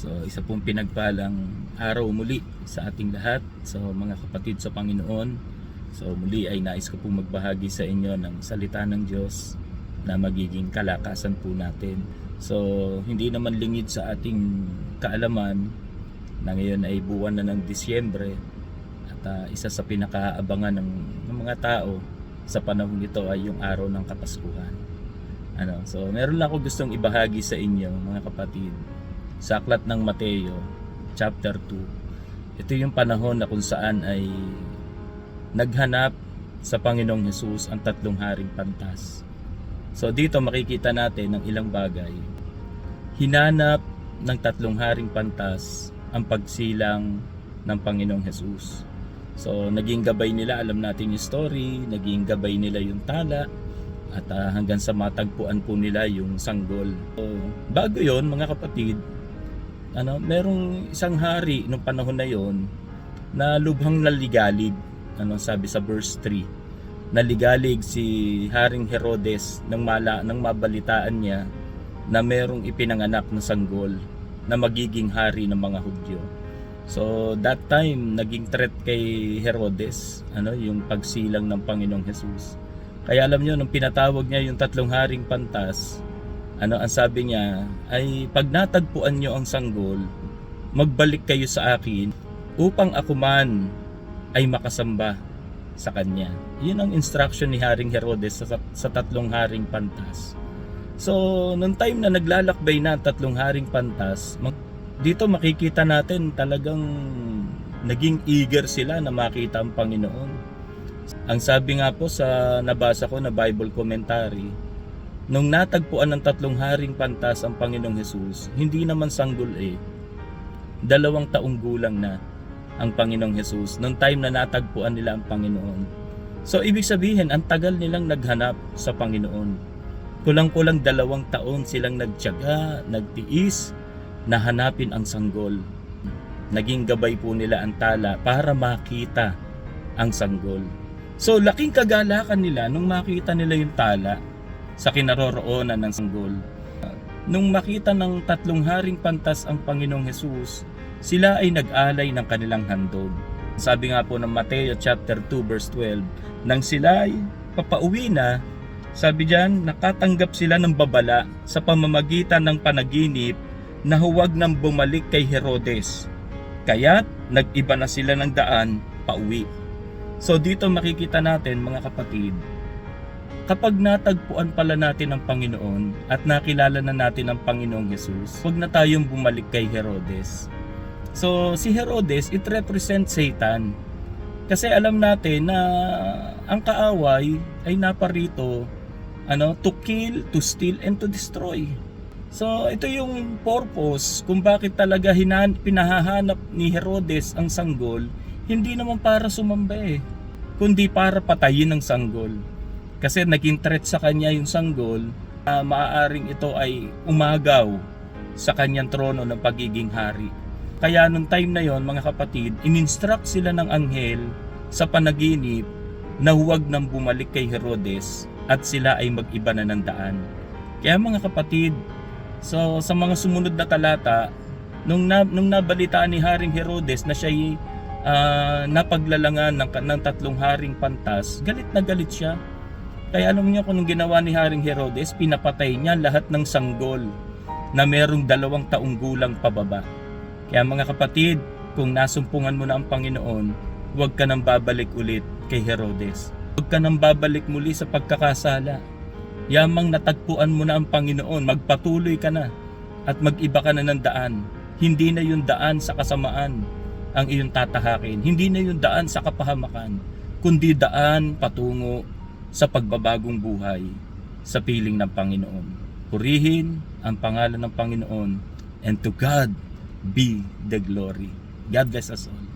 So isa pong pinagpalang araw muli sa ating lahat. So mga kapatid sa Panginoon. So muli ay nais ko pong magbahagi sa inyo ng salita ng Diyos na magiging kalakasan po natin. So hindi naman lingid sa ating kaalaman na ngayon ay buwan na ng Disyembre at ah, isa sa pinakaabangan ng, ng mga tao sa panahon ito ay yung araw ng Kapaskuhan. Ano, so meron lang ako gustong ibahagi sa inyo mga kapatid sa aklat ng Mateo chapter 2. Ito yung panahon na kung saan ay naghanap sa Panginoong Hesus ang tatlong haring pantas. So dito makikita natin ng ilang bagay. Hinanap ng tatlong haring pantas ang pagsilang ng Panginoong Hesus. So naging gabay nila, alam natin yung story, naging gabay nila yung tala, at ah, hanggang sa matagpuan po nila yung sanggol. So, bago yon mga kapatid, ano, merong isang hari nung panahon na yon na lubhang naligalig. Ano sabi sa verse 3? Naligalig si Haring Herodes nang mala nang mabalitaan niya na merong ipinanganak na sanggol na magiging hari ng mga Hudyo. So that time naging threat kay Herodes, ano, yung pagsilang ng Panginoong Hesus. Kaya alam nyo, nung pinatawag niya yung tatlong haring pantas, ano ang sabi niya, ay pag natagpuan nyo ang sanggol, magbalik kayo sa akin upang ako man ay makasamba sa kanya. Yun ang instruction ni Haring Herodes sa, sa tatlong haring pantas. So, nung time na naglalakbay na tatlong haring pantas, dito makikita natin talagang naging eager sila na makita ang Panginoon. Ang sabi nga po sa nabasa ko na Bible commentary, nung natagpuan ng tatlong haring pantas ang Panginoong Hesus, hindi naman sanggol eh. Dalawang taong gulang na ang Panginoong Hesus nung time na natagpuan nila ang Panginoon. So ibig sabihin, ang tagal nilang naghanap sa Panginoon. Kulang-kulang dalawang taon silang nagtyaga, nagtiis, na hanapin ang sanggol. Naging gabay po nila ang tala para makita ang sanggol. So laking kagalakan nila nung makita nila yung tala sa kinaroroonan ng sanggol. Nung makita ng tatlong haring pantas ang Panginoong Hesus, sila ay nag-alay ng kanilang handog. Sabi nga po ng Mateo chapter 2 verse 12, nang sila ay papauwi na, sabi diyan, nakatanggap sila ng babala sa pamamagitan ng panaginip na huwag nang bumalik kay Herodes. Kaya't nag-iba na sila ng daan pauwi. So dito makikita natin mga kapatid, kapag natagpuan pala natin ang Panginoon at nakilala na natin ang Panginoong Yesus, huwag na tayong bumalik kay Herodes. So si Herodes, it represents Satan. Kasi alam natin na ang kaaway ay naparito ano, to kill, to steal, and to destroy. So ito yung purpose kung bakit talaga hinan, pinahahanap ni Herodes ang sanggol, hindi naman para sumamba eh, kundi para patayin ang sanggol. Kasi naging threat sa kanya yung sanggol, na maaaring ito ay umagaw sa kanyang trono ng pagiging hari. Kaya nung time na yon mga kapatid, ininstruct sila ng anghel sa panaginip na huwag nang bumalik kay Herodes at sila ay mag-iba na ng daan. Kaya mga kapatid, so sa mga sumunod na talata, nung, na, nung nabalitaan ni Haring Herodes na siya ay ah, napaglalangan ng, ng tatlong haring pantas, galit na galit siya. Kaya alam niyo kung ginawa ni Haring Herodes, pinapatay niya lahat ng sanggol na merong dalawang taong gulang pababa. Kaya mga kapatid, kung nasumpungan mo na ang Panginoon, huwag ka nang babalik ulit kay Herodes. Huwag ka nang babalik muli sa pagkakasala. Yamang natagpuan mo na ang Panginoon, magpatuloy ka na at mag-iba ka na ng daan. Hindi na yung daan sa kasamaan ang iyong tatahakin. Hindi na yung daan sa kapahamakan, kundi daan patungo sa pagbabagong buhay sa piling ng Panginoon. Purihin ang pangalan ng Panginoon and to God be the glory. God bless us all.